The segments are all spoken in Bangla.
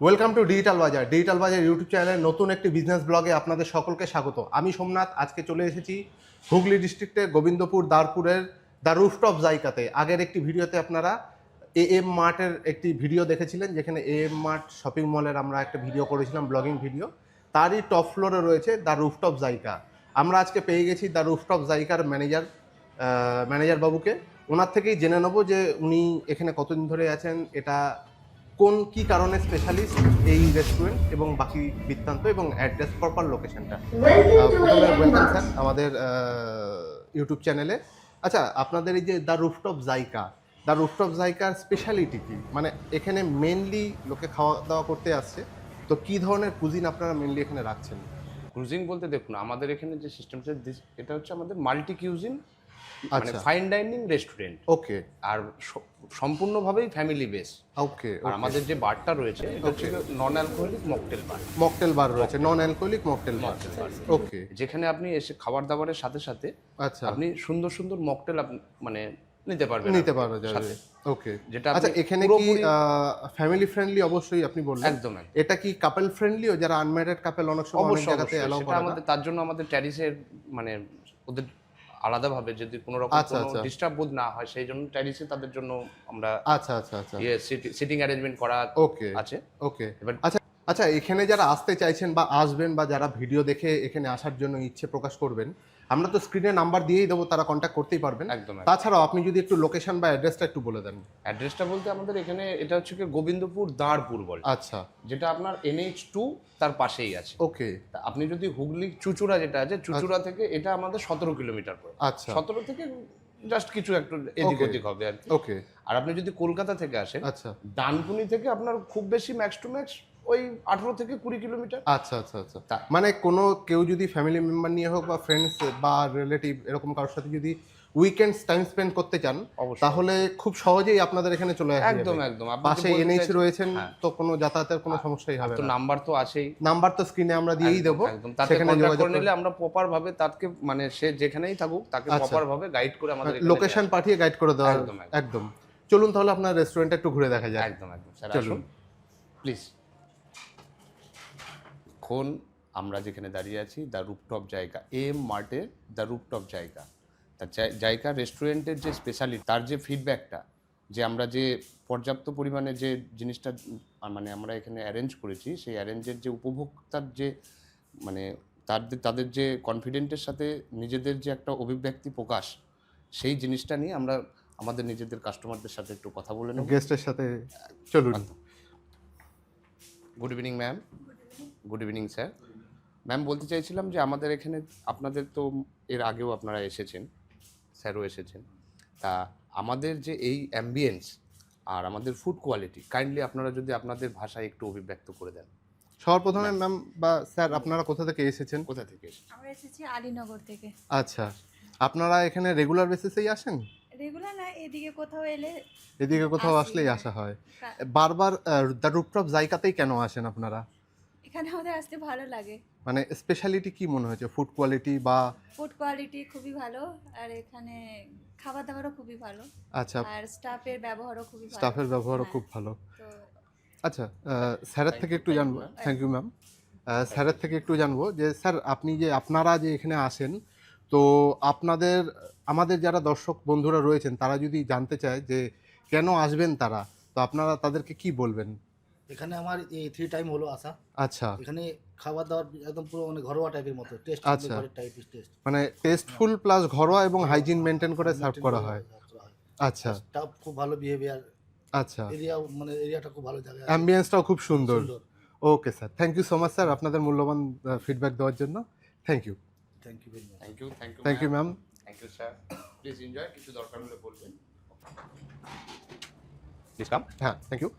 Welcome to digital Bazar digital Bazar YouTube চ্যানেলের নতুন একটি বিজনেস ব্লগে আপনাদের সকলকে স্বাগত। আমি সোমনাথ, আজকে চলে এসেছি হুগলি ডিস্ট্রিক্টের গোবিন্দপুর দারপুরের দ্য রুফটপ জায়গাতে। আগের একটি ভিডিওতে আপনারা এ এম মার্টের একটি ভিডিও দেখেছিলেন, যেখানে এ এম মার্ট শপিং মলের আমরা একটা ভিডিও করেছিলাম ব্লগিং ভিডিও তারই টপ ফ্লোরে রয়েছে দ্য রুফটপ জায়গা। আমরা আজকে পেয়ে গেছি দ্য রুফটপ জায়গার ম্যানেজার ম্যানেজার বাবুকে। ওনার থেকেই জেনে নেব যে উনি এখানে কতদিন ধরে আছেন, এটা কোন কি কারণে স্পেশালিস্ট এই রেস্টুরেন্ট এবং বাকি বৃত্তান্ত এবং অ্যাড্রেস প্রপার লোকেশনটা প্রথমে ওয়েলকাম স্যার আমাদের ইউটিউব চ্যানেলে আচ্ছা আপনাদের এই যে the rooftop Zaika the rooftop জাইকার speciality কি? মানে এখানে মেনলি লোকে খাওয়া দাওয়া করতে আসছে। তো কি ধরনের কুজিন আপনারা মেনলি এখানে রাখছেন? ক্রুজিং বলতে দেখুন আমাদের এখানে যে সিস্টেমটা এটা হচ্ছে আমাদের মাল্টি কিউজিন মানে। ফাইন ডাইনিং রেস্টুরেন্ট ওকে আর সম্পূর্ণভাবেই ফ্যামিলি বেস ওকে আর আমাদের যে বারটা রয়েছে এটা হচ্ছে non alcoholic mocktail bar mocktail bar রয়েছে নন অ্যালকোহলিক মকটেল বার ওকে যেখানে আপনি এসে খাবার দাবারের সাথে সাথে আচ্ছা। আপনি সুন্দর সুন্দর মকটেল মানে নিতে পারবেন নিতে পারবেন যাবে। ওকে যেটা আচ্ছা এখানে কি ফ্যামিলি ফ্রেন্ডলি অবশ্যই আপনি বললেন। একদম। এটা কি কাপল ফ্রেন্ডলিও যারা আনম্যারিড কাপল অনেক সময় অনেক জায়গাতে অ্যালাউ করে আমাদের তার জন্য আমাদের ট্যারিসের মানে ওদের আলাদাভাবে যদি কোনো রকম আচ্ছা, কোনো আচ্ছা। ডিস্টার্ব বোধ না হয় সেই জন্য ট্যারিসে তাদের জন্য আমরা আচ্ছা আচ্ছা আচ্ছা। ইয়ে সিটিং অ্যারেঞ্জমেন্ট করা ওকে আছে। ওকে। এবার- আচ্ছা আচ্ছা এখানে যারা আসতে চাইছেন বা আসবেন বা যারা ভিডিও দেখে এখানে আসার জন্য ইচ্ছে প্রকাশ করবেন আমরা তো স্ক্রিনে নাম্বার দিয়েই দেবো তারা কন্ট্যাক্ট করতেই পারবেন। একদম। তাছাড়াও আপনি যদি একটু লোকেশন বা অ্যাড্রেসটা একটু বলে দেন। অ্যাড্রেসটা বলতে আমাদের এখানে এটা হচ্ছে কি গোবিন্দপুর দাঁড়পুর বলে। আচ্ছা। যেটা আপনার এনএইচ টু তার পাশেই আছে। ওকে। আপনি যদি হুগলি চুচুড়া যেটা আছে চুচুড়া থেকে এটা আমাদের সতেরো কিলোমিটার পরে আচ্ছা। সতেরো থেকে জাস্ট কিছু একটু এদিক. ওদিক হবে আর। ওকে। আর আপনি যদি কলকাতা থেকে আসেন আচ্ছা। ডানকুনি থেকে আপনার খুব বেশি ম্যাক্স টু ম্যাক্স ওই আঠেরো থেকে কুড়ি কিলোমিটার। আচ্ছা আচ্ছা আচ্ছা। মানে কোনো কেউ যদি ফ্যামিলি মেম্বার নিয়ে হোক বা ফ্রেন্ডস বা রিলেটিভ এরকম কারোর সাথে যদি উইকেন্ডস টাইম স্পেন্ড করতে চান। তাহলে খুব সহজেই আপনাদের এখানে চলে আসবে একদম একদম। পাশে এনএইচ রয়েছেন হ্যাঁ। তো কোনো যাতায়াতের কোনো সমস্যাই হবে তো নাম্বার তো আছেই। নাম্বার তো স্ক্রিনে আমরা দিয়েই দেবো। একদম। সেখানে যোগাযোগ করে নিলে আমরা প্রপার ভাবে তাকে মানে সে যেখানেই থাকুক তাকে আচ্ছা। প্রপার ভাবে গাইড করে আমাদের লোকেশন পাঠিয়ে গাইড করে দেওয়া একদম, একদম। একদম। চলুন তাহলে আপনার রেস্টুরেন্টটা একটু ঘুরে দেখা যায় একদম একদম। স্যার চলুন। প্লিজ এখন আমরা যেখানে দাঁড়িয়ে আছি দ্য রুপটপ জায়গা এম মার্টের দ্য রুপটপ জায়গা। তার জায়গা রেস্টুরেন্টের যে স্পেশালিটি তার যে ফিডব্যাকটা যে আমরা যে পর্যাপ্ত পরিমাণে যে জিনিসটা মানে আমরা এখানে অ্যারেঞ্জ করেছি সেই অ্যারেঞ্জের যে উপভোক্তার যে মানে তার তাদের যে কনফিডেন্টের সাথে নিজেদের যে একটা অভিব্যক্তি প্রকাশ সেই জিনিসটা নিয়ে আমরা আমাদের নিজেদের কাস্টমারদের সাথে একটু কথা বলে নেব। গেস্টের সাথে চলুন। Good evening ma'am good evening sir ma'am বলতে চাইছিলাম যে আমাদের এখানে আপনাদের তো এর আগেও আপনারা এসেছেন স্যারও এসেছেন। তা আমাদের যে এই অ্যাম্বিয়েন্স আর আমাদের ফুড কোয়ালিটি কাইন্ডলি আপনারা যদি আপনাদের ভাষায় একটু অভিব্যক্ত করে দেন। সবার প্রথমে ম্যাম বা স্যার আপনারা কোথা থেকে এসেছেন? কোথা থেকে? আমরা এসেছি আলীনগর থেকে। আচ্ছা আপনারা এখানে রেগুলার বেসিসেই আসেন? রেগুলার না এদিকে কোথাও এলে এদিকে কোথাও আসলেই। আসা হয়। বারবার দ্য রুপটপ জায়গাতেই কেন আসেন আপনারা? এখানে আমাদের আসতে ভালো লাগে। মানে স্পেশালিটি কি মনে হয়েছে? ফুড কোয়ালিটি বা ফুড কোয়ালিটি খুবই ভালো আর এখানে খাবার দাবারও খুবই ভালো। আচ্ছা। আর স্টাফের ব্যবহারও খুবই ভালো। স্টাফের ব্যবহারও হ্যাঁ। খুব ভালো। আচ্ছা স্যারের থেকে একটু জানব। থ্যাংক ইউ ম্যাম স্যারের থেকে একটু জানব যে স্যার আপনি যে আপনারা যে এখানে আসেন তো আপনাদের আমাদের যারা দর্শক বন্ধুরা রয়েছেন তারা যদি জানতে চায় যে কেন আসবেন তারা তো আপনারা তাদেরকে কি বলবেন? এখানে আমার এই থ্রি টাইম হলো আসা। আচ্ছা। এখানে খাবার দাবার একদম পুরো মানে ঘরোয়া টাইপের মতো টেস্ট আচ্ছা। টাইপের টেস্ট মানে টেস্টফুল প্লাস ঘরোয়া এবং হাইজিন মেনটেন করে সার্ভ করা হয়। আচ্ছা। স্টাফ খুব ভালো বিহেভিয়ার আচ্ছা। এরিয়া মানে এরিয়াটা খুব ভালো জায়গা অ্যাম্বিয়েন্সটাও খুব সুন্দর। সুন্দর। Okay sir thank you so much sir আপনাদের মূল্যবান ফিডব্যাক দেওয়ার জন্য। Thank you thank you very much thank you thank you thank you ma'am thank you sir please enjoy কিছু দরকার হলে বলবেন। প্লিজ কাম হ্যাঁ থ্যাংক ইউ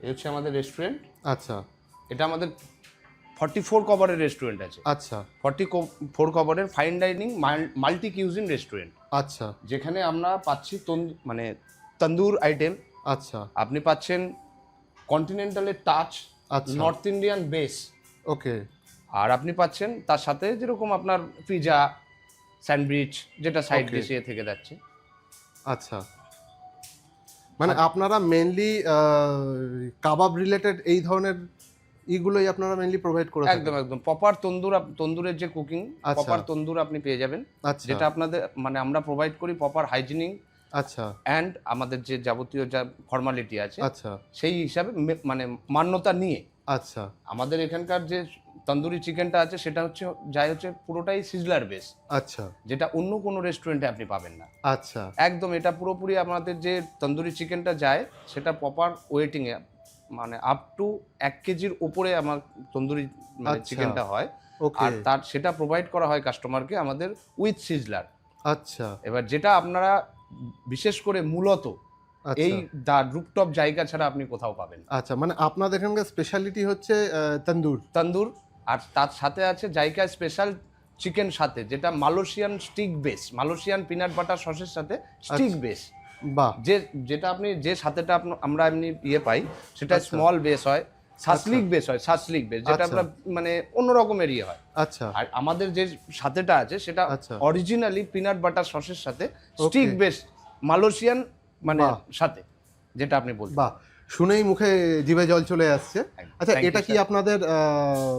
এই হচ্ছে আমাদের রেস্টুরেন্ট আচ্ছা। এটা আমাদের ফর্টি ফোর কভারের রেস্টুরেন্ট আছে। আচ্ছা। Forty four কভারের fine dining multi cuisine restaurant আচ্ছা। যেখানে আমরা পাচ্ছি মানে তন্দুর আইটেম আচ্ছা। আপনি পাচ্ছেন কন্টিনেন্টালের টাচ আচ্ছা। North Indian base okay. আর আপনি পাচ্ছেন তার সাথে যেরকম আপনার পিজা স্যান্ডউইচ যেটা সাইড. ডিশে থেকে যাচ্ছে। আচ্ছা। মানে আপনারা মেনলি কাবাব রিলেটেড এই ধরনের ইগুলোই আপনারা মেনলি প্রোভাইড করে একদম একদম। প্রপার তন্দুর তন্দুরের যে কুকিং আচ্ছা। প্রপার তন্দুর আপনি পেয়ে যাবেন। আচ্ছা। যেটা আপনাদের মানে আমরা প্রোভাইড করি প্রপার হাইজিনিক আচ্ছা। অ্যান্ড আমাদের যে যাবতীয় যা ফর্মালিটি আছে আচ্ছা। সেই হিসাবে মানে মান্যতা নিয়ে আচ্ছা। আমাদের এখানকার যে তন্দুরি চিকেনটা আছে সেটা হচ্ছে যাই হচ্ছে পুরোটাই সিজলার বেস আচ্ছা। যেটা অন্য কোনো রেস্টুরেন্টে আপনি পাবেন না। আচ্ছা। একদম এটা পুরোপুরি আমাদের যে তন্দুরি চিকেনটা যায় সেটা প্রপার ওয়েটিংয়ে মানে আপ টু এক কেজির ওপরে আমার তন্দুরি মানে আচ্ছা। চিকেনটা হয়। ওকে। আর তার সেটা প্রোভাইড করা হয় কাস্টমারকে আমাদের উইথ সিজলার আচ্ছা। এবার যেটা আপনারা বিশেষ করে মূলত এই দা রুপটপ জায়গা ছাড়া আপনি কোথাও পাবেন আচ্ছা মানে আপনাদের এখানকার স্পেশালিটি হচ্ছে তন্দুর। তন্দুর আর তার সাথে আছে জায়গা স্পেশাল চিকেন সাথে যেটা Malaysian stick base Malaysian peanut butter সসের সাথে স্টিক আচ্ছা। বেস বাহ। যে যেটা আপনি যে সাথেটা আমরা এমনি ইয়ে পাই সেটা আচ্ছা। স্মল বেস হয় সাসলিক বেস হয় সাসলিক বেস যেটা আচ্ছা। আমরা মানে অন্য রকমের ইয়ে হয়। আচ্ছা। আর আমাদের যে সাথেটা আছে সেটা আচ্ছা। অরিজিনালি পিনাট বাটার সসের সাথে স্টিক বেস মালয়েশিয়ান মানে সাথে যেটা আপনি বলছেন। বাহ। শুনেই মুখে জিভে জল চলে আসছে। আচ্ছা এটা কি. আপনাদের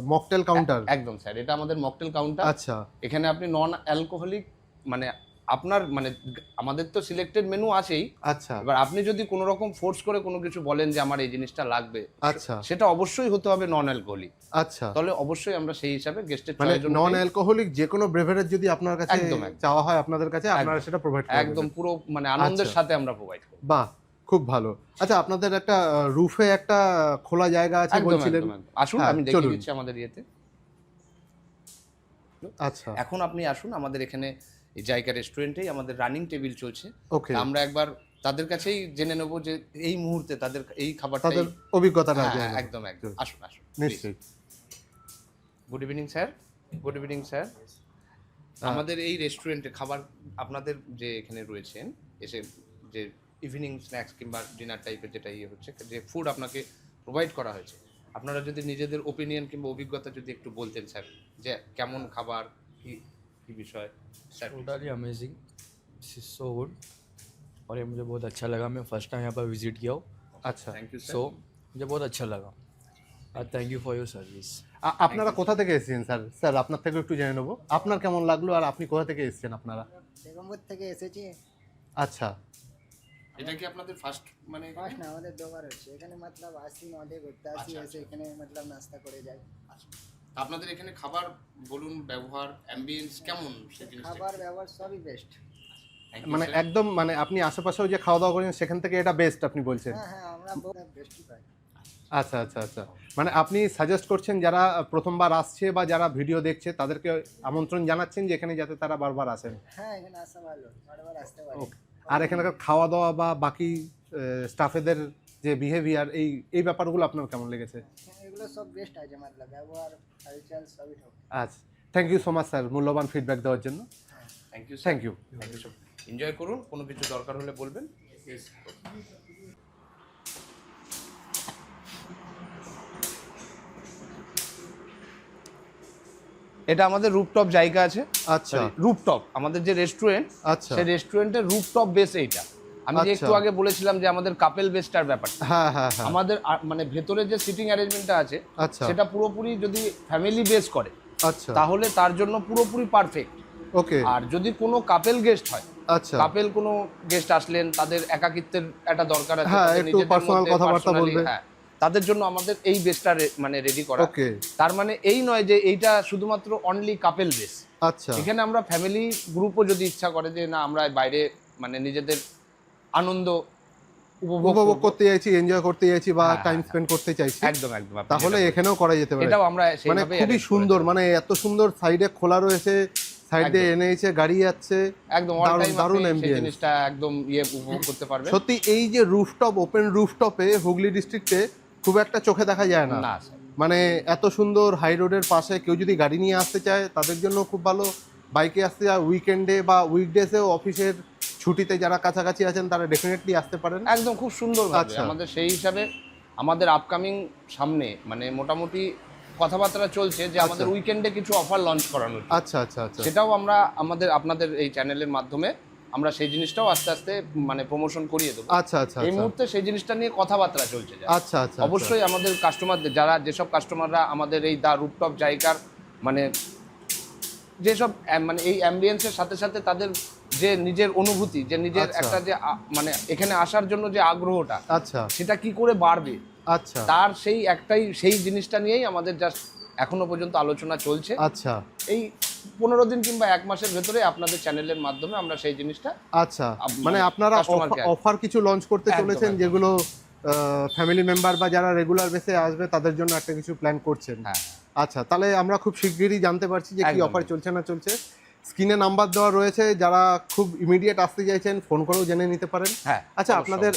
মকটেল কাউন্টার একদম স্যার এটা আমাদের মকটেল কাউন্টার আচ্ছা। এখানে আপনি নন অ্যালকোহলিক মানে আপনার মানে আমাদের তো সিলেক্টেড মেনু আছেই। আচ্ছা। এবার আপনি যদি কোনো রকম ফোর্স করে কোনো কিছু বলেন যে আমার এই জিনিসটা লাগবে আচ্ছা। সেটা অবশ্যই হতে হবে নন অ্যালকোহলিক আচ্ছা। তাহলে অবশ্যই আমরা সেই হিসাবে গেস্টের মানে নন অ্যালকোহলিক যে কোনো ব্রেভারেজ যদি আপনার কাছে একদম। চাওয়া হয় আপনাদের কাছে আপনারা সেটা প্রোভাইড একদম পুরো মানে আনন্দের আচ্ছা। সাথে আমরা প্রোভাইড করি। বাহ খুব ভালো। আচ্ছা আপনাদের একটা রুফে একটা খোলা জায়গা আছে বলছিলেন। আসুন হ্যাঁ, আমি দেখিয়ে দিচ্ছি আমাদের ইয়েতে। আচ্ছা। এখন আপনি আসুন আমাদের এখানে এই জায়গা রেস্টুরেন্টেই আমাদের রানিং টেবিল চলছে। আমরা একবার তাদের কাছেই জেনে নেব যে এই মুহূর্তে তাদের এই খাবারটা তাদের অভিজ্ঞতাটা হ্যাঁ, নেব। একদম একদম। আসুন আসুন নিশ্চয়ই। Good evening sir good evening sir হ্যাঁ। আমাদের এই রেস্টুরেন্টে খাবার আপনাদের যে এখানে রয়েছেন এসে যে ইভিনিং স্ন্যাক্স কিংবা ডিনার টাইপের যেটা ইয়ে হচ্ছে যে ফুড আপনাকে প্রোভাইড করা হয়েছে আপনারা যদি নিজেদের ওপিনিয়ন কিংবা অভিজ্ঞতা যদি একটু বলতেন স্যার যে কেমন খাবার কি কি বিষয় sir totally amazing so good और ये मुझे बहुत अच्छा लगा मैं फर्स्ट टाइम यहाँ पर विजिट किया हूँ আচ্ছা থ্যাংক ইউ सो मुझे बहुत अच्छा लगा thank you for your service আ- আপনারা কোথা থেকে এসেছেন স্যার স্যার আপনার থেকে একটু জেনে নেবো আপনার কেমন লাগলো আর আপনি কোথা থেকে এসেছেন আপনারা বেগমপুর থেকে এসেছি আচ্ছা এটা কি আপনাদের ফার্স্ট মানে ফার্স্ট না আমাদের দুবার হচ্ছে এখানে মতলব আসি নদে ঘুরতে আসি আচ্ছা, এসে এখানে মতলব নাস্তা করে যাই আপনাদের এখানে খাবার বলুন ব্যবহার অ্যাম্বিয়েন্স কেমন জিনিসটা খাবার ব্যবহার সবই বেস্ট মানে একদম মানে আপনি আশেপাশেও যে খাওয়া দাওয়া করেন সেখান থেকে এটা বেস্ট আপনি বলছেন। হ্যাঁ হ্যাঁ আমরা বেস্টই পাই। আচ্ছা আচ্ছা আচ্ছা। মানে আপনি সাজেস্ট করছেন যারা প্রথমবার আসছে বা যারা ভিডিও দেখছে তাদেরকে আমন্ত্রণ জানাচ্ছেন যে এখানে যাতে তারা বারবার আসেন? হ্যাঁ এখানে আসা ভালো বারবার আসতে পারি. আর এখানকার খাওয়া দাওয়া বা বাকি স্টাফেদের যে বিহেভিয়ার এই এই ব্যাপারগুলো আপনার কেমন লেগেছে? হ্যাঁ, এগুলো সব বেস্ট আছে মতলব ব্যবহার হালচাল সবই আচ্ছা thank you so much sir মূল্যবান ফিডব্যাক দেওয়ার জন্য। Thank you thank you thank you enjoy করুন কোনো কিছু দরকার হলে বলবেন। এটা আমাদের রুপটপ জায়গা আছে। আচ্ছা। রুপটপ আমাদের যে রেস্টুরেন্ট আচ্ছা। সেই রেস্টুরেন্টের রুপটপ বেস এইটা। আমি যে আচ্ছা। একটু আগে বলেছিলাম যে আমাদের কাপেল বেসটার ব্যাপারটা। হ্যাঁ আমাদের মানে ভেতরে যে সিটিং অ্যারেঞ্জমেন্টটা আছে আচ্ছা। সেটা পুরোপুরি যদি ফ্যামিলি বেস করে আচ্ছা। তাহলে তার জন্য পুরোপুরি পারফেক্ট ওকে। আর যদি কোনো কাপেল গেস্ট হয় আচ্ছা। কাপেল কোনো গেস্ট আসলেন তাদের একাকিত্বের একটা দরকার আছে হ্যাঁ, একটু মধ্যে কথাবার্তা বলবে। হ্যাঁ তাদের জন্য আমাদের এই বেসটা মানে রেডি করা। ওকে। তার মানে এই নয় যে এইটা শুধুমাত্র অনলি কাপেল বেস আচ্ছা। এখানে আমরা ফ্যামিলি গ্রুপও যদি ইচ্ছা করে যে না আমরা বাইরে মানে নিজেদের আনন্দ উপভোগ করতে চাইছি এনজয় করতে চাইছি বা হ্যাঁ, টাইম হ্যাঁ, স্পেন্ড করতে চাইছি। একদম একদম তাহলে এখানেও করা যেতে পারে। এটাও আমরা মানে খুবই সুন্দর মানে এত সুন্দর সাইডে খোলা রয়েছে সাইড একদম। এনেছে গাড়ি যাচ্ছে একদম দারুণ- ambience। জিনিসটা একদম ইয়ে উপভোগ করতে পারবেন। সত্যি এই যে রুফটপ ওপেন রুফটপে হুগলি ডিস্ট্রিক্টে খুব একটা চোখে দেখা যায় না। মানে এত সুন্দর হাই রোডের পাশে কেউ যদি গাড়ি নিয়ে আসতে চায় তাদের জন্য খুব ভালো। বাইকে আসতে যায় উইকেন্ডে বা উইকডেসেও অফিসের ছুটিতে যারা কাছাকাছি আছেন তারা ডেফিনেটলি আসতে পারেন। একদম খুব সুন্দর আচ্ছা। আমাদের সেই হিসাবে আমাদের আপকামিং সামনে মানে মোটামুটি কথাবার্তা চলছে যে আমাদের আচ্ছা। উইকেন্ডে কিছু অফার লঞ্চ করানো আচ্ছা আচ্ছা আচ্ছা। সেটাও আমরা আমাদের আপনাদের এই চ্যানেলের মাধ্যমে আমরা সেই জিনিসটাও আস্তে আস্তে মানে প্রমোশন করিয়ে দেবো। আচ্ছা আচ্ছা এই আচ্ছা। মুহূর্তে সেই জিনিসটা নিয়ে কথাবার্তা চলছে আচ্ছা আচ্ছা অবশ্যই আমাদের কাস্টমারদের যারা যেসব কাস্টমাররা আমাদের এই দা রুপটপ জায়গার মানে যেসব মানে এই অ্যাম্বিয়েন্সের সাথে সাথে তাদের যে নিজের অনুভূতি যে নিজের আচ্ছা। একটা যে মানে এখানে আসার জন্য যে আগ্রহটা আচ্ছা। সেটা কি করে বাড়বে? আচ্ছা। তার সেই একটাই সেই জিনিসটা নিয়েই আমাদের জাস্ট এখনও পর্যন্ত আলোচনা চলছে। আচ্ছা। এই পনেরো দিন কিংবা এক মাসের ভেতরে আপনাদের চ্যানেলের মাধ্যমে আমরা সেই জিনিসটা আচ্ছা। মানে মানে আপনারা অফার কিছু লঞ্চ করতে চলেছেন। যেগুলো ফ্যামিলি মেম্বার বা যারা রেগুলার বেসে আসবে তাদের জন্য একটা কিছু প্ল্যান করছেন। হ্যাঁ। আচ্ছা তাহলে আমরা খুব শিগগিরই জানতে পারছি যে কি অফার চলছে না চলছে। স্ক্রিনে নাম্বার দেওয়া রয়েছে যারা খুব ইমিডিয়েট আসতে চাইছেন ফোন করেও জেনে নিতে পারেন। হ্যাঁ আচ্ছা। আপনাদের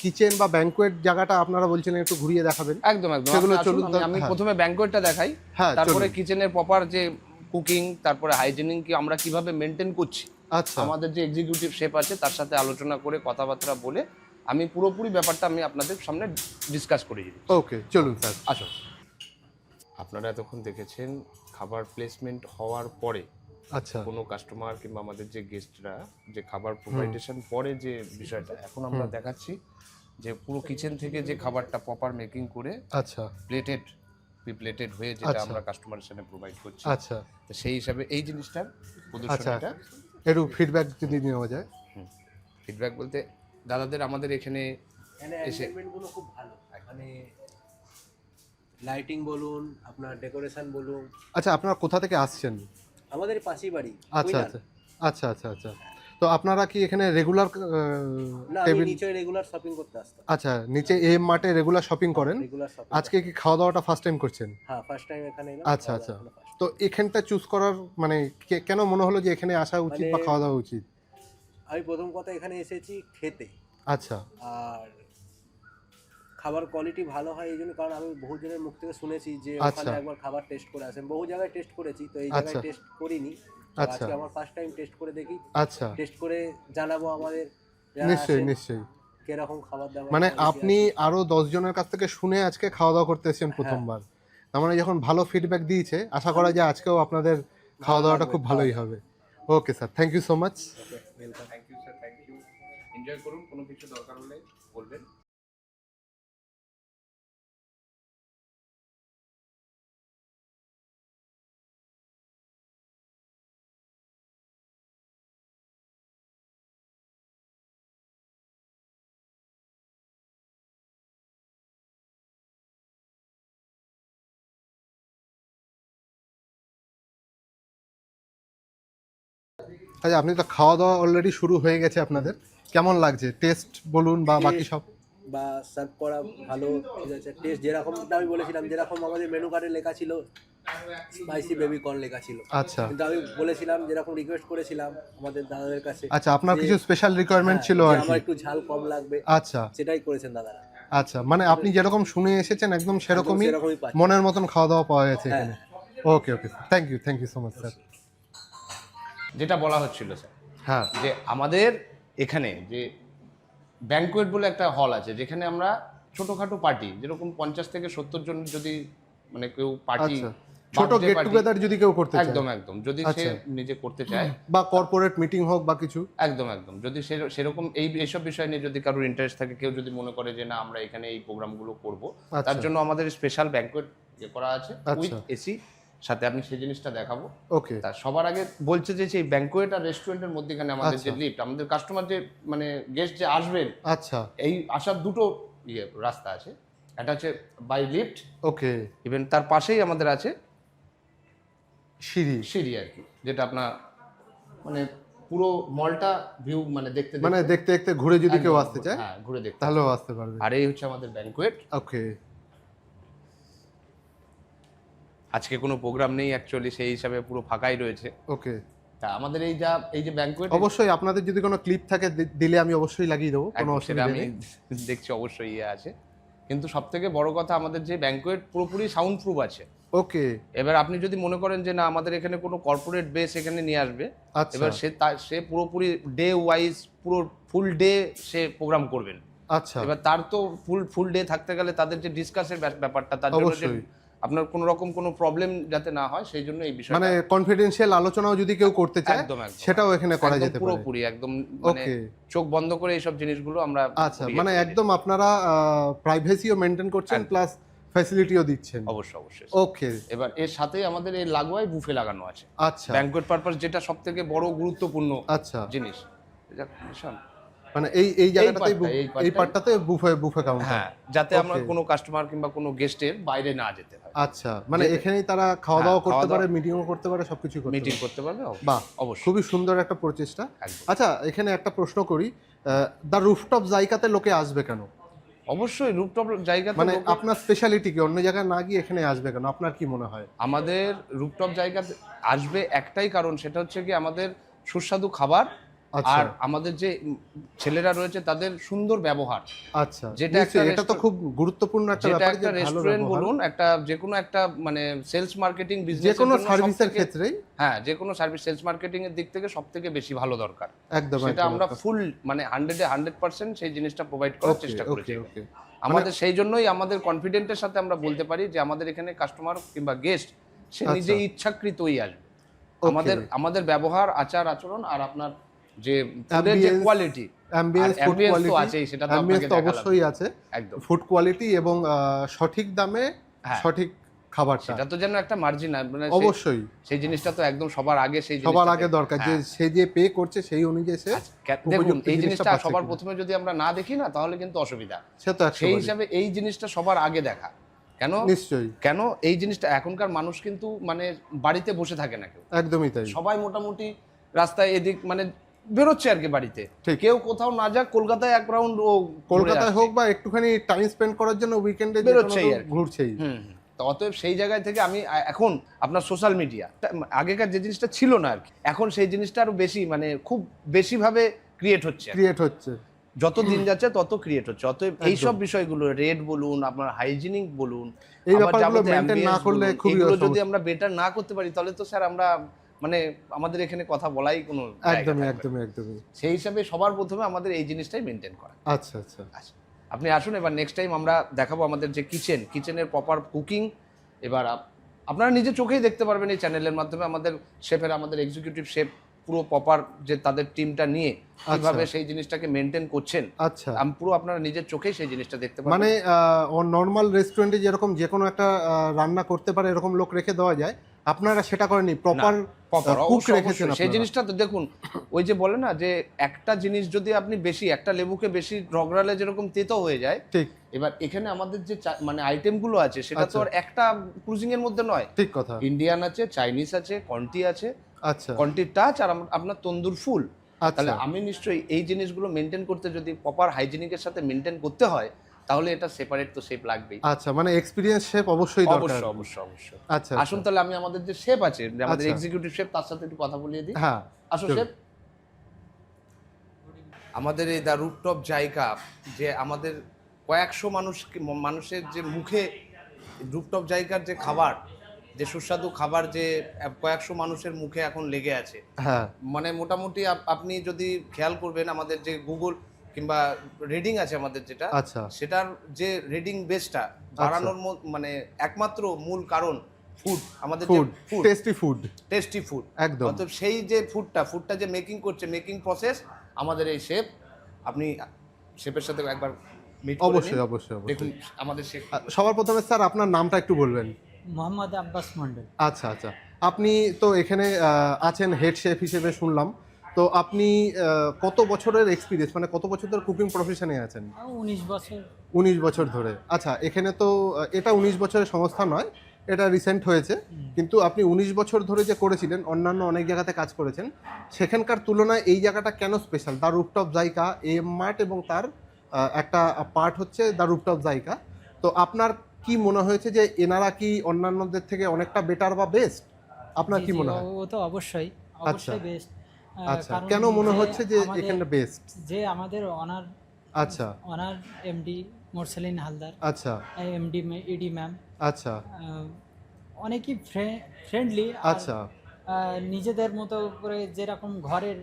কিচেন বা ব্যাংকুয়েট জায়গাটা আপনারা বলছেন একটু ঘুরিয়ে দেখাবেন। একদম একদম। সেগুলো চলুন আমি- হ্যাঁ। প্রথমে ব্যাংকোয়েটটা দেখাই। হ্যাঁ তারপরে কিচেনের প্রপার যে কুকিং তারপরে হাইজিনিং কি আমরা কীভাবে মেনটেন করছি। আচ্ছা। আমাদের যে এক্সিকিউটিভ শেপ আছে তার সাথে আলোচনা করে কথাবার্তা বলে আমি পুরোপুরি ব্যাপারটা আমি আপনাদের সামনে ডিসকাস করে দিই ওকে চলুন স্যার আসুন। আপনারা এতক্ষণ দেখেছেন খাবার প্লেসমেন্ট হওয়ার পরে আচ্ছা। কোনো কাস্টমার কিংবা আমাদের যে গেস্টরা যে খাবার প্রোভাইডেশন পরে যে বিষয়টা এখন আমরা দেখাচ্ছি যে পুরো কিচেন থেকে যে খাবারটা প্রপার মেকিং করে আচ্ছা। প্লেটেড প্লেটেড হয়ে যেটা আচ্ছা। আমরা কাস্টমারের সামনে প্রোভাইড করছি। আচ্ছা। তো সেই হিসাবে এই জিনিসটার প্রদর্শনীটা একটু ফিডব্যাক যদি নেওয়া যায়। ফিডব্যাক বলতে দাদাদের আমাদের এখানে এখানে এসে- খুব ভালো। মানে লাইটিং বলুন আপনার ডেকোরেশন বলুন। আচ্ছা আপনারা কোথা থেকে আসছেন? আমাদের পাশেই বাড়ি আচ্ছা আচ্ছা আচ্ছা আচ্ছা আচ্ছা। তো আপনারা কি এখানে রেগুলার না আমি টেবিল নিচে রেগুলার শপিং করতে আসতাম। আচ্ছা নিচে এম মার্টে রেগুলার শপিং করেন? রেগুলার শপিং আজকে কি খাওয়া দাওয়াটা ফার্স্ট টাইম করছেন? হ্যাঁ ফার্স্ট টাইম এখানে এলাম আচ্ছা, আচ্ছা। তো এখানটা চুজ করার মানে কেন মনে হলো যে এখানে আসা উচিত বা মানে- খাওয়া দাওয়া উচিত? আমি প্রথম কথা এখানে এসেছি খেতে। আচ্ছা। আর খাবার কোয়ালিটি ভালো হয় এই জন্য কারণ আমি বহু জনের মুখ থেকে শুনেছি যে আচ্ছা। ওখানে একবার খাবার টেস্ট করে আসেন। বহু জায়গায় টেস্ট করেছি তো এই আচ্ছা। জায়গায় টেস্ট করিনি আচ্ছা। আজকে আমার ফার্স্ট টাইম টেস্ট করে দেখি। আচ্ছা। টেস্ট করে জানাব আমাদের নিশ্চয়ই নিশ্চয়ই। কীরকম খাবার দাবার মানে আপনি। আরও দশ জনের কাছ থেকে শুনে আজকে খাওয়া দাওয়া করতে এসেছেন প্রথমবার। তার মানে যখন ভালো ফিডব্যাক দিয়েছে আশা করা যায় আজকেও আপনাদের খাওয়া দাওয়াটা খুব ভালোই হবে। Okay sir thank you so much thank you sir thank you enjoy করুন কোনো কিছু দরকার হলে বলবেন। আচ্ছা আপনি তো খাওয়া দাওয়া অলরেডি শুরু হয়ে গেছে আপনাদের। কেমন লাগছে? টেস্ট বলুন বা বাকি সব। বা সার্ভ করা ভালো ঠিক আছে? টেস্ট যেরকমটা আমি বলেছিলাম যেরকম আমাদের মেনু কার্ডে লেখা ছিল স্পাইসি বেবি কর্ন লেখা ছিল। আচ্ছা। কিন্তু আমি বলেছিলাম যেরকম রিকোয়েস্ট করেছিলাম আমাদের দাদাদের কাছে আচ্ছা আপনার কিছু স্পেশাল রিকোয়ারমেন্ট হ্যাঁ, ছিল আর আমার একটু ঝাল কম লাগবে আচ্ছা। সেটাই করেছেন দাদারা। আচ্ছা মানে আপনি যেরকম শুনে এসেছেন একদম সেরকমই মনের মতন খাওয়া দাওয়া পাওয়া গেছে হ্যাঁ। এখানে। Okay okay thank you thank you so much sir যেটা বলা হচ্ছিল স্যার। হ্যাঁ। যে আমাদের এখানে যে ব্যাংকুয়েট বলে একটা হল আছে যেখানে আমরা ছোটখাটো পার্টি যেরকম পঞ্চাশ থেকে সত্তর জন যদি মানে কেউ পার্টি আচ্ছা। ছোট গেট টুগেদার যদি কেউ করতে চায়। একদম একদম। যদি সে আচ্ছা। নিজে করতে চায়। বা কর্পোরেট মিটিং হোক বা কিছু। একদম একদম। যদি সে- সেরকম এই এইসব বিষয় নিয়ে যদি কারোর ইন্টারেস্ট থাকে কেউ যদি মনে করে যে না আমরা এখানে এই প্রোগ্রামগুলো করব আচ্ছা। তার জন্য আমাদের স্পেশাল ব্যাংকুয়েট করা আছে উইথ আচ্ছা। এসি সাথে আমি সেই জিনিসটা দেখাবো। ওকে। তা সবার আগে বলছে যে সেই ব্যাংকুয়েট আর রেস্টুরেন্টের মধ্যেখানে আমাদের যে আচ্ছা। লিফট আমাদের কাস্টমার যে মানে গেস্ট যে আসবেন আচ্ছা। এই আসার দুটো ইয়ে রাস্তা আছে। একটা হচ্ছে বাই লিফট ওকে। ইভেন তার পাশেই আমাদের আছে সিঁড়ি। সিঁড়ি আর কি যেটা আপনার মানে পুরো মলটা ভিউ মানে দেখতে মানে দেখতে- দেখতে দেখতে ঘুরে যদি কেউ আসতে চায় হ্যাঁ ঘুরে দেখতে তাহলেও আসতে পারবে। আর এই হচ্ছে আমাদের ব্যাংকুয়েট। ওকে। আজকে কোনো প্রোগ্রাম নেই অ্যাকচুয়ালি সেই হিসাবে পুরো ফাঁকাই রয়েছে। ওকে তা আমাদের এই যা এই যে ব্যাংকুয়েট অবশ্যই আপনাদের যদি কোনো ক্লিপ থাকে দিলে আমি অবশ্যই লাগিয়ে দেবো কোনো অসুবিধা আমি নেই। দেখছি অবশ্যই ইয়ে আছে। কিন্তু সব থেকে বড় কথা আমাদের যে ব্যাংকুয়েট পুরোপুরি সাউন্ড প্রুফ আছে। ওকে এবার আপনি যদি মনে করেন যে না আমাদের এখানে কোনো কর্পোরেট বেস এখানে নিয়ে আসবে আচ্ছা। এবার সে তা সে পুরোপুরি ডে ওয়াইজ পুরো ফুল ডে সে প্রোগ্রাম করবেন। আচ্ছা। এবার তার তো ফুল ফুল ডে থাকতে গেলে তাদের যে ডিসকাসের ব্যাপারটা তার জন্য। আপনার কোনো রকম কোনো প্রবলেম যাতে না হয় সেই জন্য এই বিষয়টা মানে কনফিডেন্সিয়াল আলোচনাও যদি কেউ করতে চায় একদম সেটাও এখানে করা যেতে পারে। পুরোপুরি একদম মানে চোখ বন্ধ করে এইসব জিনিসগুলো আমরা আচ্ছা মানে একদম আপনারা প্রাইভেসিও মেনটেন করছেন প্লাস ফ্যাসিলিটিও দিচ্ছেন। অবশ্যই অবশ্যই। ওকে এবার এর সাথেই আমাদের এই লাগোয়ায় বুফে লাগানো আছে। আচ্ছা। ব্যাংকুয়েট পারপাস যেটা সব থেকে বড় গুরুত্বপূর্ণ আচ্ছা। জিনিস। মানে এই এই জায়গাটাতেই এই পার্টটাতে বুফে বুফে কাউন্টার হ্যাঁ যাতে আমরা কোনো কাস্টমার কিংবা কোনো গেস্টের বাইরে না যেতে হয়। আচ্ছা মানে এখানেই তারা খাওয়া হ্যাঁ, দাওয়া করতে পারে মিটিংও করতে পারে সবকিছু করতে মিটিং করতে পারবে বাহ অবশ্যই। খুবই সুন্দর একটা প্রচেষ্টা। আচ্ছা এখানে একটা প্রশ্ন করি দ্য রুফটপ জায়গাতে লোকে আসবে কেন? অবশ্যই রুপটপ জায়গা মানে আপনার স্পেশালিটি কি? অন্য জায়গায় না গিয়ে এখানে আসবে কেন? আপনার কি মনে হয়? আমাদের রুপটপ জায়গা আসবে একটাই কারণ সেটা হচ্ছে কি আমাদের সুস্বাদু খাবার আর আমাদের যে ছেলেরা রয়েছে তাদের সুন্দর ব্যবহার। আচ্ছা। যেটা একটা এটা তো খুব গুরুত্বপূর্ণ একটা ব্যাপার একটা রেস্টুরেন্ট বলুন একটা যে কোনো একটা মানে সেলস মার্কেটিং বিজনেস যে কোনো সার্ভিসের ক্ষেত্রেই। হ্যাঁ যে কোনো সার্ভিস সেলস মার্কেটিং এর দিক থেকে সব থেকে বেশি ভালো দরকার। একদম সেটা আমরা ফুল মানে হান্ড্রেডে হান্ড্রেড পার্সেন্ট সেই জিনিসটা প্রোভাইড করার চেষ্টা করেছি. আমাদের সেই জন্যই আমাদের কনফিডেন্টের সাথে আমরা বলতে পারি যে আমাদের এখানে কাস্টমার কিংবা গেস্ট সে আচ্ছা। নিজে ইচ্ছাকৃতই আসবে। আমাদের আমাদের ব্যবহার আচার আচরণ আর আপনার যে ফুডের যে কোয়ালিটি অ্যাম্বিয়েন্স আর ফুড ambience তো আছেই, সেটা তো আপনাকে তো অবশ্যই আছে। একদম। ফুড কোয়ালিটি এবং সঠিক দামে হ্যাঁ। সঠিক খাবারটা। সেটা তো যেন একটা মার্জিন মানে অবশ্যই। সেই জিনিসটা তো একদম সবার আগে সেই সবার আগে দরকার যে হ্যাঁ। সে যে পে করছে সেই অনুযায়ী সে দেখুন এই জিনিসটা জিনিসটা সবার প্রথমে যদি আমরা না দেখি না তাহলে কিন্তু অসুবিধা। সে তো সেই হিসাবে এই জিনিসটা সবার আগে দেখা। কেন? নিশ্চয়ই। কেন এই জিনিসটা? এখনকার মানুষ কিন্তু মানে বাড়িতে বসে থাকে না কেউ। একদমই তাই। সবাই মোটামুটি রাস্তায় এদিক মানে বেরোচ্ছে আর কি বাড়িতে। কেউ কোথাও না যাক কলকাতায় এক রাউন্ড ও কলকাতায় হোক বা একটুখানি টাইম স্পেন্ড করার জন্য উইকেন্ডে বেরোচ্ছেই। ঘুরছেই। অতএব সেই জায়গায় থেকে আমি এখন আপনার সোশ্যাল মিডিয়া আগেকার যে জিনিসটা ছিল না আর কি এখন সেই জিনিসটা আরও বেশি মানে খুব বেশিভাবে ক্রিয়েট হচ্ছে ক্রিয়েট হচ্ছে। যত দিন যাচ্ছে তত ক্রিয়েট হচ্ছে। অতএব। এইসব বিষয়গুলো রেড বলুন আপনার হাইজিনিক বলুন এই ব্যাপারগুলো মেনটেন না করলে খুবই যদি আমরা বেটার না করতে পারি তাহলে তো স্যার আমরা মানে আমাদের এখানে কথা বলাই কোনো একদমই একদমই একদমই। সেই হিসাবে সবার প্রথমে আমাদের এই জিনিসটাই মেনটেন করা। আচ্ছা আচ্ছা। আচ্ছা। আপনি আসুন এবার নেক্সট টাইম আমরা দেখাবো আমাদের যে কিচেন কিচেনের প্রপার কুকিং এবার আপ- আপনারা নিজে চোখেই দেখতে পারবেন এই চ্যানেলের মাধ্যমে আমাদের শেফের আমাদের এক্সিকিউটিভ শেফ পুরো প্রপার যে তাদের টিমটা নিয়ে কীভাবে সেই জিনিসটাকে মেনটেন করছেন। আচ্ছা। আমি পুরো আপনারা নিজের চোখেই সেই জিনিসটা দেখতে পাবেন মানে নর্মাল রেস্টুরেন্টে যেরকম যে কোনো একটা রান্না করতে পারে এরকম লোক রেখে দেওয়া যায়। আপনারা সেটা করেনি প্রপার। সেই জিনিসটা তো দেখুন ওই যে বলে না যে একটা জিনিস যদি আপনি বেশি একটা লেবুকে বেশি রগড়ালে যেরকম তেতো হয়ে যায় ঠিক। এবার এখানে আমাদের যে মানে আইটেমগুলো আছে সেটা তো আচ্ছা। আর একটা ক্রুজিং এর মধ্যে নয়। ঠিক কথা। ইন্ডিয়ান আছে চাইনিজ আছে কন্টি আছে। আচ্ছা। কন্টির টাচ আর আপনার তন্দুর ফুল। আচ্ছা। তাহলে আমি নিশ্চয়ই এই জিনিসগুলো মেনটেন করতে যদি প্রপার হাইজিনিকের সাথে মেনটেন করতে হয় তাহলে এটা সেপারেট তো শেপ লাগবেই। আচ্ছা মানে এক্সপিরিয়েন্স শেফ অবশ্যই দরকার। অবশ্যই অবশ্যই অবশ্যই। আচ্ছা আসুন তাহলে আমি আমাদের যে শেফ আছে যে আমাদের আচ্ছা। এক্সিকিউটিভ শেফ তার সাথে একটু কথা বলিয়ে দিই। হ্যাঁ আসুন। শেফ আমাদের এই দ্য রুপটপ জায়গা যে আমাদের কয়েকশো মানুষ মানুষের যে মুখে রুপটপ জায়গার যে খাবার যে সুস্বাদু খাবার যে কয়েকশো মানুষের মুখে এখন লেগে আছে। হ্যাঁ। মানে মোটামুটি আপ- আপনি যদি খেয়াল করবেন আমাদের যে গুগল কিংবা রেডিং আছে আমাদের যেটা আচ্ছা। সেটার যে রেডিং বেসটা বাড়ানোর মানে একমাত্র মূল কারণ ফুড আমাদের food food tasty food tasty food একদম। অতএব সেই যে ফুডটা ফুডটা যে মেকিং করছে মেকিং প্রসেস আমাদের এই শেফ আপনি শেফের সাথে একবার মিট অবশ্যই অবশ্যই দেখুন আমাদের শেফ সবার প্রথমে স্যার আপনার নামটা একটু বলবেন। মোহাম্মদ আব্বাস মন্ডল আচ্ছা আচ্ছা। আপনি তো এখানে আছেন হেড শেফ হিসেবে শুনলাম। তো আপনি কত বছরের এক্সপিরিয়েন্স মানে কত বছর ধরে কুকিং প্রফেশনে আছেন? উনিশ বছর। উনিশ বছর ধরে। আচ্ছা এখানে তো এটা উনিশ বছরের সংস্থা নয় এটা রিসেন্ট হয়েছে। কিন্তু আপনি উনিশ বছর ধরে যে করেছিলেন অন্যান্য অনেক জায়গাতে কাজ করেছেন সেখানকার তুলনায় এই জায়গাটা কেন স্পেশাল দ্য রুপটপ জায়গা এম মার্ট এবং তার একটা পার্ট হচ্ছে দ্য রুপটপ জায়গা। তো আপনার কি মনে হয়েছে যে এনারা কি অন্যান্যদের থেকে অনেকটা বেটার বা বেস্ট আপনার কি মনে হয়? ও তো অবশ্যই। আচ্ছা। অবশ্যই বেস্ট আচ্ছা কেন মনে হচ্ছে যে এখানে বেস্ট যে আমাদের অনার আচ্ছা। অনার এমডি মোরসেলিন হালদার আচ্ছা। এমডি ইডি ম্যাম আচ্ছা। অনেকই ফ্রেন্ডলি আচ্ছা। নিজেদের মতো করে যেরকম ঘরের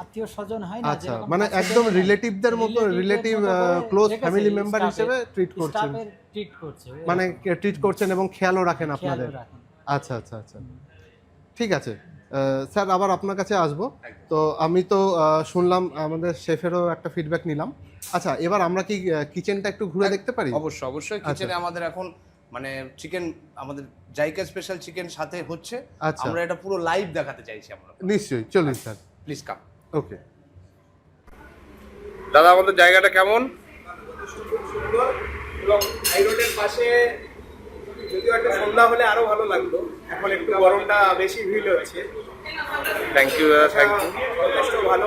আত্মীয় স্বজন হয় না আচ্ছা মানে একদম রিলেটিভদের মতো রিলেটিভ ক্লোজ ফ্যামিলি মেম্বার হিসেবে ট্রিট করছেন। ট্রিট করছে। মানে ট্রিট করছেন এবং খেয়ালও রাখেন আপনাদের। আচ্ছা আচ্ছা আচ্ছা। ঠিক আছে। স্যার আবার আপনার কাছে আসব। তো আমি তো শুনলাম আমাদের শেফেরও একটা ফিডব্যাক নিলাম। আচ্ছা এবার আমরা কি কিচেনটা একটু ঘুরে দেখতে পারি? অবশ্যই অবশ্যই। আচ্ছা। কিচেনে আমাদের এখন মানে চিকেন আমাদের জাইকা স্পেশাল চিকেন সাথে হচ্ছে। আচ্ছা। আমরা এটা পুরো লাইভ দেখাতে চাইছি আমরা। নিশ্চয়ই চলুন স্যার। প্লিজ কাম ওকে। দাদা আমাদের জায়গাটা কেমন? এবং হাই রোডের পাশে যদিও একটা সন্ধ্যা হলে আরও ভালো লাগতো। এখন একটু গরমটা বেশি ভিড় হচ্ছে। থ্যাংক ইউ দাদা থ্যাংক ইউ যথেষ্ট ভালো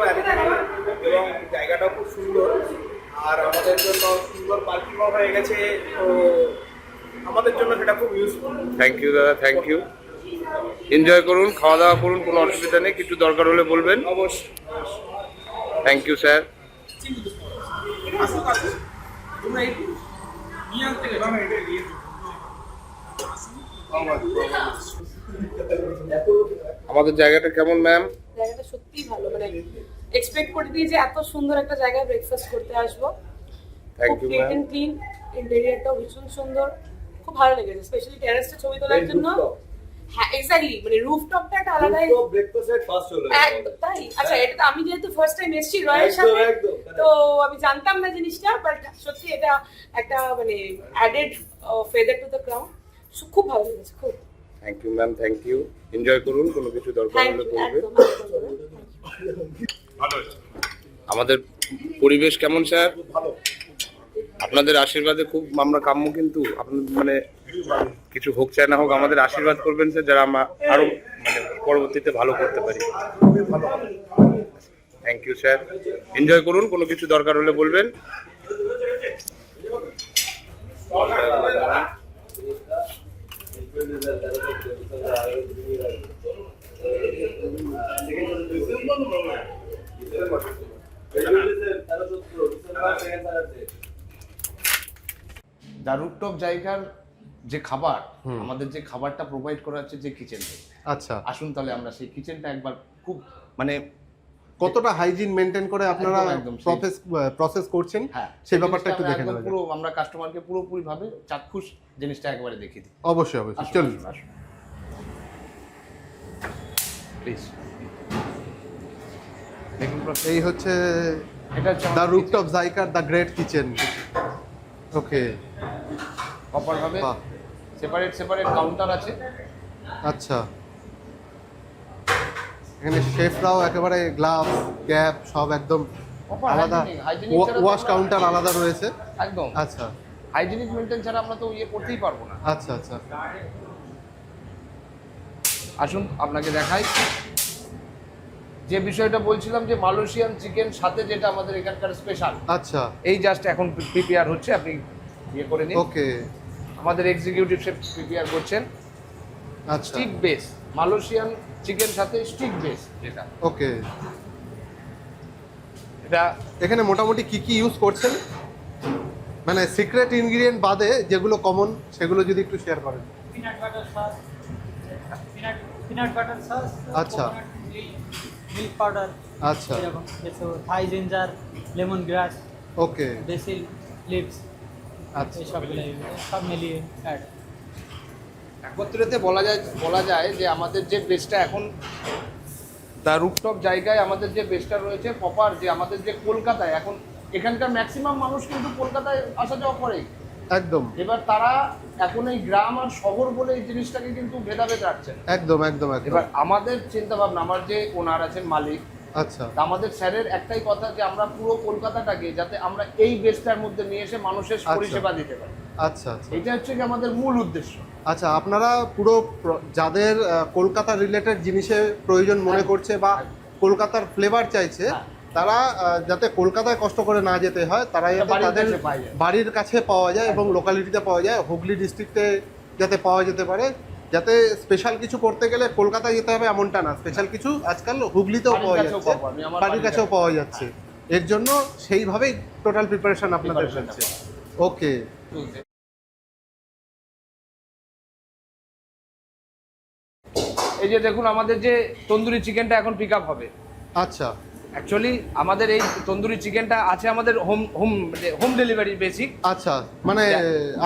এবং জায়গাটাও খুব সুন্দর। আর আমাদের জন্য সুন্দর পার্কিংও হয়ে গেছে। তো আমাদের জন্য সেটা খুব ইউজফুল থ্যাংক ইউ দাদা থ্যাংক ইউ এনজয় করুন খাওয়া দাওয়া করুন কোনো অসুবিধা নেই। কিছু দরকার হলে বলবেন। অবশ্যই। থ্যাংক ইউ স্যার আমাদের জায়গাটা কেমন ম্যাম জায়গাটা সত্যিই ভালো। মানে এক্সপেক্ট করিনি যে এত সুন্দর একটা জায়গায় ব্রেকফাস্ট করতে আসব। Thank you ma'am and clean ইন্টেরিয়রটাও ভীষণ সুন্দর। খুব ভালো লেগেছে স্পেশালি টেরেসটা ছবি তোলার জন্য। হ্যাঁ এক্স্যাক্টলি মানে রুফটপটা একটা আলাদাই একদম তাই? আচ্ছা এটা তো আমি যেহেতু ফার্স্ট টাইম এসেছি রয়ের সাথে তো আমি জানতাম না জিনিসটা বাট সত্যি এটা একটা মানে added feather to the crown খুব ভালো লেগেছে খুব। Thank you ma'am thank you enjoy করুন কোনো কিছু দরকার হলে একদম আমাদের পরিবেশ কেমন স্যার? আপনাদের আশীর্বাদে খুব আমরা কাম্য কিন্তু আপনাদের মানে কিছু হোক চায় না হোক আমাদের আশীর্বাদ করবেন স্যার যারা আমরা আরও মানে পরবর্তীতে ভালো করতে পারি। Thank you sir. এনজয় করুন কোনো কিছু দরকার হলে বলবেন। দা রুপটপ জায়গার যে খাবার আমাদের যে খাবারটা প্রোভাইড করা হচ্ছে যে কিচেন আচ্ছা। আসুন তাহলে আমরা সেই কিচেনটা একবার খুব মানে কতটা হাইজিন মেনটেন করে আপনারা প্রসেস প্রসেস করছেন হ্যাঁ সেই ব্যাপারটা একটু দেখে নেওয়া পুরো আমরা কাস্টমারকে পুরোপুরি ভাবে চাক্ষুষ জিনিসটা একবারে দেখিয়ে দিই। অবশ্যই অবশ্যই চলুন। প্লিজ এই হচ্ছে এটা the rooftop জাইকার the great kitchen okay proper ভাবে সেপারেট সেপারেট কাউন্টার আছে। আচ্ছা। এখানে শেফরাও একেবারে গ্লাভস ক্যাপ সব একদম আলাদা। ওয়াশ কাউন্টার আলাদা রয়েছে। একদম। আচ্ছা। হাইজিনিক মেনটেন ছাড়া আমরা তো ইয়ে করতেই পারব না। আচ্ছা আচ্ছা। আসুন আপনাকে দেখাই। যে বিষয়টা বলছিলাম যে মালয়েশিয়ান চিকেন সাথে যেটা আমাদের এখানকার স্পেশাল আচ্ছা। এই জাস্ট এখন প্রিপেয়ার হচ্ছে আপনি ইয়ে করে নিন। ওকে আমাদের এক্সিকিউটিভ শেফ প্রিপেয়ার করছেন। আচ্ছা। স্টিক বেস মালয়েশিয়ান চিকেন সাথে স্টিক বেস যেটা। ওকে। এটা এখানে মোটামুটি কি কি ইউজ করছেন? মানে সিক্রেট ইনগ্রিডিয়েন্ট বাদে যেগুলো কমন সেগুলো যদি একটু শেয়ার করেন। Peanut butter sauce peanut peanut butter sauce আচ্ছা। মিল্ক পাউডার আচ্ছা। এরকম। Thai ginger lemongrass okay. Basil leaves আচ্ছা। সব মিলিয়ে অ্যাড একত্রিতে বলা যায় বলা যায় যে আমাদের যে বেসটা এখন দা রুপটপ জায়গায় আমাদের যে বেসটা রয়েছে প্রপার যে আমাদের যে কলকাতায় এখন এখানকার ম্যাক্সিমাম মানুষ কিন্তু কলকাতায় আসা যাওয়া করে। একদম। এবার তারা এখন এই গ্রাম আর শহর বলে এই জিনিসটাকে কিন্তু ভেদাভেদ রাখছেন একদম একদম এবার আমাদের চিন্তা ভাবনা আমার যে ওনার আছেন মালিক আচ্ছা। তা আমাদের স্যারের একটাই কথা যে আমরা পুরো কলকাতাটাকে যাতে আমরা এই বেসটার মধ্যে নিয়ে এসে মানুষের আচ্ছা। পরিষেবা দিতে পারি। আচ্ছা আচ্ছা। এটা হচ্ছে কি আমাদের মূল উদ্দেশ্য। আচ্ছা আপনারা পুরো যাদের কলকাতা রিলেটেড জিনিসে প্রয়োজন মনে করছে বা কলকাতার ফ্লেভার চাইছে হ্যাঁ। তারা যাতে কলকাতায় কষ্ট করে না যেতে হয় তারা যাতে তাদের। বাড়ির কাছে পাওয়া যায় এবং লোকালিটিতে পাওয়া যায় হুগলি ডিস্ট্রিক্টে যাতে পাওয়া যেতে পারে যাতে স্পেশাল কিছু করতে গেলে কলকাতায় যেতে হবে এমনটা না। স্পেশাল কিছু আজকাল হুগলিতেও পাওয়া যাচ্ছে বাড়ির কাছেও পাওয়া যাচ্ছে। এর জন্য সেইভাবেই টোটাল প্রিপারেশন আপনাদের চলছে ওকে এই যে দেখুন আমাদের যে তন্দুরি চিকেনটা এখন পিক আপ হবে। আচ্ছা। অ্যাকচুয়ালি আমাদের এই তন্দুরি চিকেনটা আছে আমাদের home home home delivery basic আচ্ছা মানে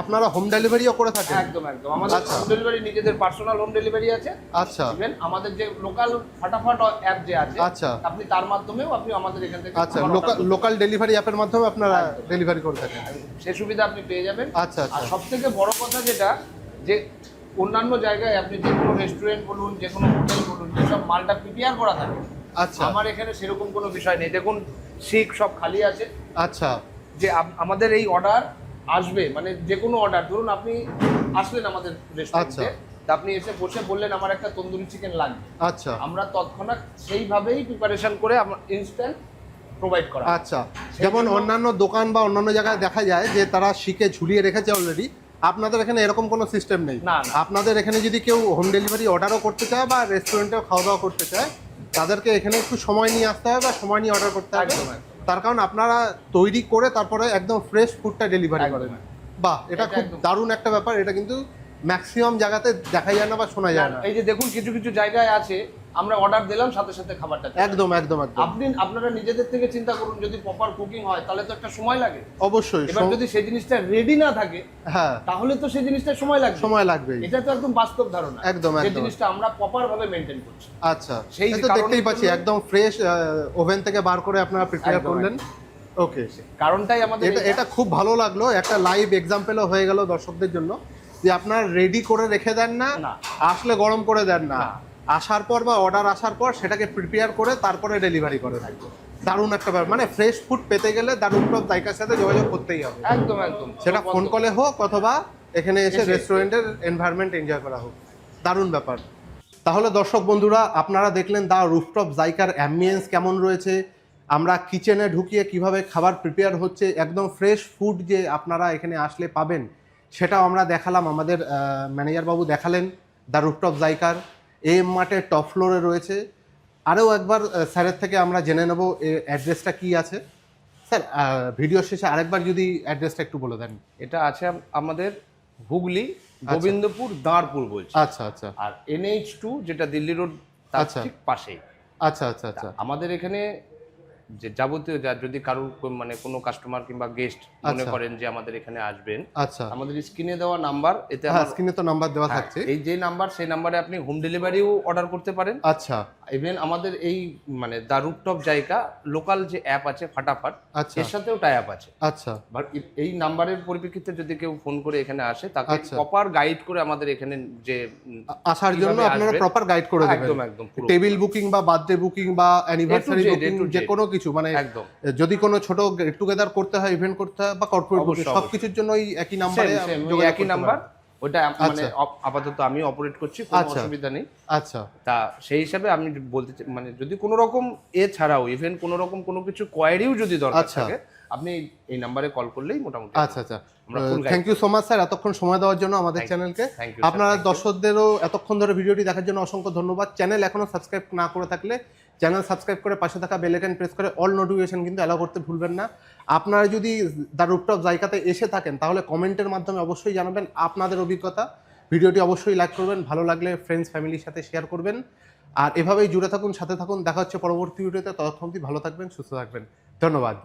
আপনারা হোম ডেলিভারিও করে থাকেন? একদম একদম। আমাদের আচ্ছা। হোম ডেলিভারি নিজেদের পার্সোনাল হোম ডেলিভারি আছে। আচ্ছা। ইভেন আমাদের যে লোকাল ফাটাফাট অ্যাপ যে আছে আচ্ছা। আপনি তার মাধ্যমেও আপনি আমাদের এখান থেকে আচ্ছা লোকাল লোকাল ডেলিভারি অ্যাপের মাধ্যমে আপনারা ডেলিভারি করে থাকেন। পারেন। সে সুবিধা আপনি পেয়ে যাবেন। আচ্ছা, আচ্ছা। আর সব থেকে বড় কথা যেটা যে অন্যান্য জায়গায় আপনি যে কোনো রেস্টুরেন্ট বলুন যে কোনো হোটেল বলুন যেসব মালটা প্রিপেয়ার করা থাকে আচ্ছা। আমার এখানে সেরকম কোনো বিষয় নেই। দেখুন শিক সব খালি আছে। আচ্ছা। যে আমাদের এই অর্ডার আসবে মানে যে কোনো অর্ডার ধরুন আপনি আসলেন আমাদের রেস্টুরেন্টে তা আপনি এসে বসে বললেন আমার একটা তন্দুরি চিকেন লাগবে। আচ্ছা। আমরা তৎক্ষণাৎ সেইভাবেই প্রিপারেশন করে আমরা ইনস্ট্যান্ট প্রোভাইড করা। আচ্ছা। যেমন অন্যান্য দোকান বা অন্যান্য জায়গায় দেখা যায় যে তারা শিখে ঝুলিয়ে রেখেছে অলরেডি আপনাদের এখানে এরকম কোনো সিস্টেম নেই। আপনাদের এখানে যদি কেউ হোম ডেলিভারি অর্ডারও করতে চায় বা রেস্টুরেন্টেও খাওয়া দাওয়া করতে চায় তাদেরকে এখানে একটু সময় নিয়ে আসতে হবে বা সময় নিয়ে অর্ডার করতে হবে। তার কারণ আপনারা তৈরি করে তারপরে একদম ফ্রেশ ফুডটা ডেলিভারি করেন। বাহ এটা খুব দারুণ একটা ব্যাপার এটা কিন্তু ম্যাক্সিমাম জায়গাতে দেখা যায় না বা শোনা যায় না এই যে দেখুন কিছু কিছু জায়গায় আছে আমরা অর্ডার দিলাম সাথে সাথে খাবারটা একদম একদম একদম। আপনি আপনারা নিজেদের থেকে চিন্তা করুন যদি প্রপার কুকিং হয় তাহলে তো একটা সময় লাগে। অবশ্যই এবার যদি সেই জিনিসটা রেডি না থাকে হ্যাঁ। তাহলে তো সেই জিনিসটা সময় লাগবে। সময় লাগবে এটা তো একদম বাস্তব ধারণা। একদম, একদম। জিনিসটা আমরা প্রপার ভাবে মেনটেন করছি। আচ্ছা সেই তো দেখতেই পাচ্ছি একদম ফ্রেশ ওভেন থেকে বার করে আপনারা প্রিপেয়ার করলেন। ওকে কারণটাই আমাদের এটা এটা খুব ভালো লাগল একটা লাইভ এক্সাম্পলও হয়ে গেল দর্শকদের জন্য যে আপনারা রেডি করে রেখে দেন না। আসলে গরম করে দেন না। আসার পর বা অর্ডার আসার পর সেটাকে প্রিপেয়ার করে তারপরে ডেলিভারি করে থাকবে। দারুণ একটা ব্যাপার। মানে ফ্রেশ ফুড পেতে গেলে দারুণ সব জায়গার সাথে যোগাযোগ করতেই হবে। একদম একদম। সেটা ফোন কলে হোক অথবা এখানে এসে রেস্টুরেন্টের এনভায়রনমেন্ট এনজয় করা হোক। দারুণ ব্যাপার। তাহলে দর্শক বন্ধুরা আপনারা দেখলেন দা রুফটপ জাইকার অ্যাম্বিয়েন্স কেমন রয়েছে। আমরা কিচেনে ঢুকিয়ে কীভাবে খাবার প্রিপেয়ার হচ্ছে একদম ফ্রেশ ফুড যে আপনারা এখানে আসলে পাবেন সেটাও আমরা দেখালাম। আমাদের ম্যানেজার বাবু দেখালেন দ্য রুফটপ জাইকার। এম মার্টের টপ ফ্লোরে রয়েছে। আরও একবার স্যারের থেকে আমরা জেনে নেব অ্যাড্রেসটা কী আছে। স্যার ভিডিও শেষে আরেকবার যদি অ্যাড্রেসটা একটু বলে দেন। এটা আছে আমাদের হুগলি গোবিন্দপুর দাঁড়পুর বলছি। আচ্ছা আচ্ছা। আর এনএইচ টু যেটা দিল্লি রোড তার আচ্ছা। ঠিক পাশেই। আচ্ছা আচ্ছা আচ্ছা। আমাদের এখানে যে যাবতীয় যা যদি কারোর মানে কোনো কাস্টমার কিংবা গেস্ট মনে আচ্ছা। করেন যে আমাদের এখানে আসবেন আচ্ছা। আমাদের স্ক্রিনে দেওয়া নাম্বার এতে হ্যাঁ স্ক্রিনে তো নাম্বার দেওয়া হ্যাঁ, থাকছে। এই যে নাম্বার সেই নাম্বারে আপনি হোম ডেলিভারিও অর্ডার করতে পারেন। আচ্ছা। ইভেন আমাদের এই মানে দা রুপটপ জায়গা লোকাল যে অ্যাপ আছে ফাটাফাট আচ্ছা। এর সাথেও টাই অ্যাপ আছে। আচ্ছা। বাট এই নাম্বারের পরিপ্রেক্ষিতে যদি কেউ ফোন করে এখানে আসে তাকে আচ্ছা। প্রপার গাইড করে আমাদের এখানে যে আসার জন্য আপনারা প্রপার গাইড করে দেবেন। একদম একদম টেবিল বুকিং বা বার্থডে বুকিং বা অ্যানিভার্সারি বুকিং। যে কোনো কিছু মানে একদম। যদি কোনো ছোট গেট টুগেদার করতে হয় ইভেন্ট করতে হয় বা কর্পোরেট সবকিছুর জন্য ওই একই নাম্বারে একই নাম্বার ওটা মানে আচ্ছা। আপাতত আমি অপারেট করছি কোনো আচ্ছা। অসুবিধা নেই আচ্ছা তা সেই হিসাবে আমি বলতে মানে যদি কোনো রকম এ ছাড়াও ইভেন কোনো রকম কোনো কিছু কোয়ারিও যদি দরকার আচ্ছা। থাকে আপনি এই নাম্বারে কল করলেই মোটামুটি আচ্ছা আচ্ছা thank you so much sir এতক্ষণ সময় দেওয়ার জন্য আমাদের চ্যানেলকে. আপনারা দর্শকদেরও এতক্ষণ ধরে ভিডিওটি দেখার জন্য অসংখ্য ধন্যবাদ চ্যানেল এখনও সাবস্ক্রাইব না করে থাকলে চ্যানেল সাবস্ক্রাইব করে পাশে থাকা বেল আইকন প্রেস করে অল নোটিফিকেশন কিন্তু অ্যালাউ করতে ভুলবেন না। আপনারা যদি দ্য রুপটপ জায়গাতে এসে থাকেন, তাহলে কমেন্টের মাধ্যমে অবশ্যই জানাবেন আপনাদের অভিজ্ঞতা। ভিডিওটি অবশ্যই লাইক করবেন, ভালো লাগলে ফ্রেন্ডস ফ্যামিলির সাথে শেয়ার করবেন। আর এভাবেই জুড়ে থাকুন, সাথে থাকুন, দেখা হচ্ছে পরবর্তী ভিডিওতে ততক্ষণ ভালো থাকবেন, সুস্থ থাকবেন। ধন্যবাদ।